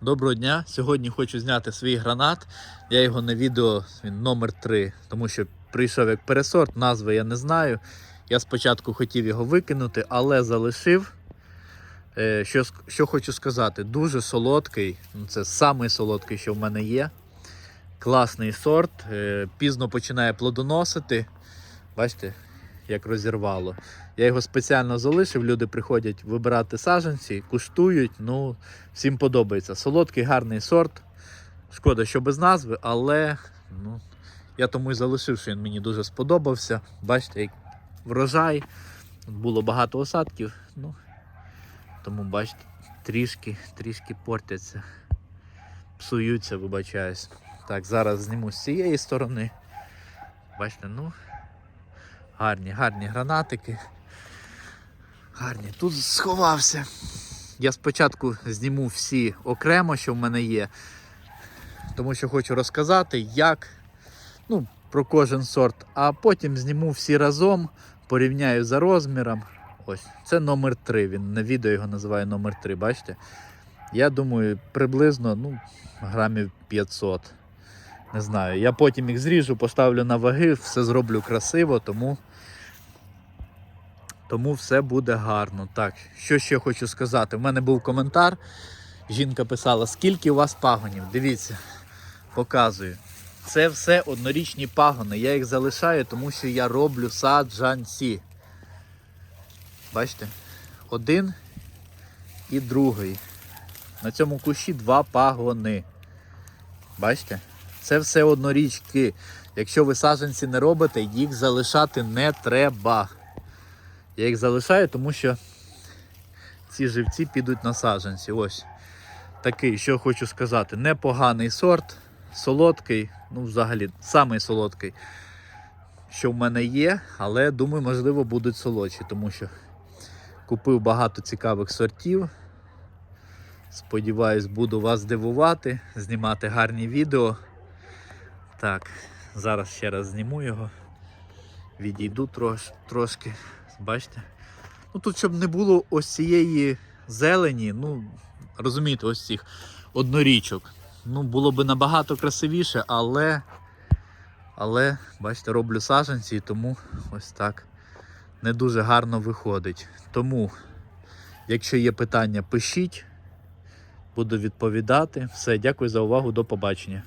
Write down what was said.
Доброго дня! Сьогодні хочу зняти свій гранат. Я його на відео, він номер 3, тому що прийшов як пересорт, назви я не знаю. Я спочатку хотів його викинути, але залишив. Е, Що, що хочу сказати, дуже солодкий. ну, Це самий солодкий, що в мене є. Класний сорт. е, Пізно починає плодоносити. Бачите, як розірвало. Я його спеціально залишив. Люди приходять вибирати саджанці, куштують. Ну, всім подобається. Солодкий, гарний сорт. Шкода, що без назви, але ну, я тому і залишив, що він мені дуже сподобався. Бачите, як врожай. Було багато осадків. Ну, тому бачите, трішки, трішки портяться. Псуються, вибачаюсь. Так, зараз зніму з цієї сторони. Бачите, ну. Гарні, гарні гранатики. Гарні. Тут сховався. Я спочатку зніму всі окремо, що в мене є. Тому що хочу розказати, як ну, про кожен сорт, а потім зніму всі разом, порівняю за розміром. Ось, це номер 3. Він на відео його називає номер 3, бачите? Я думаю, приблизно ну, грамів 500. Не знаю. Я потім їх зріжу, поставлю на ваги, все зроблю красиво, тому, тому все буде гарно. Так, що ще хочу сказати? У мене був коментар. Жінка писала, скільки у вас пагонів? Дивіться, показую. Це все однорічні пагони. Я їх залишаю, тому що я роблю саджанці. Бачите? Один і другий. На цьому кущі два пагони. Бачите? Це все однорічки. Якщо ви саджанці не робите, їх залишати не треба. Я їх залишаю, тому що ці живці підуть на саджанці. Ось такий, що хочу сказати, непоганий сорт, солодкий, ну взагалі самий солодкий, що в мене є, але думаю, можливо, будуть солодші, тому що купив багато цікавих сортів. Сподіваюсь, буду вас дивувати, знімати гарні відео. Так, зараз ще раз зніму його. Відійду трош, трошки. Бачите? Ну тут, щоб не було ось цієї зелені, ну, розумієте, ось цих однорічок. Ну, було би набагато красивіше, але, але, бачите, роблю саджанці, і тому ось так не дуже гарно виходить. Тому, якщо є питання, пишіть, буду відповідати. Все, дякую за увагу, до побачення.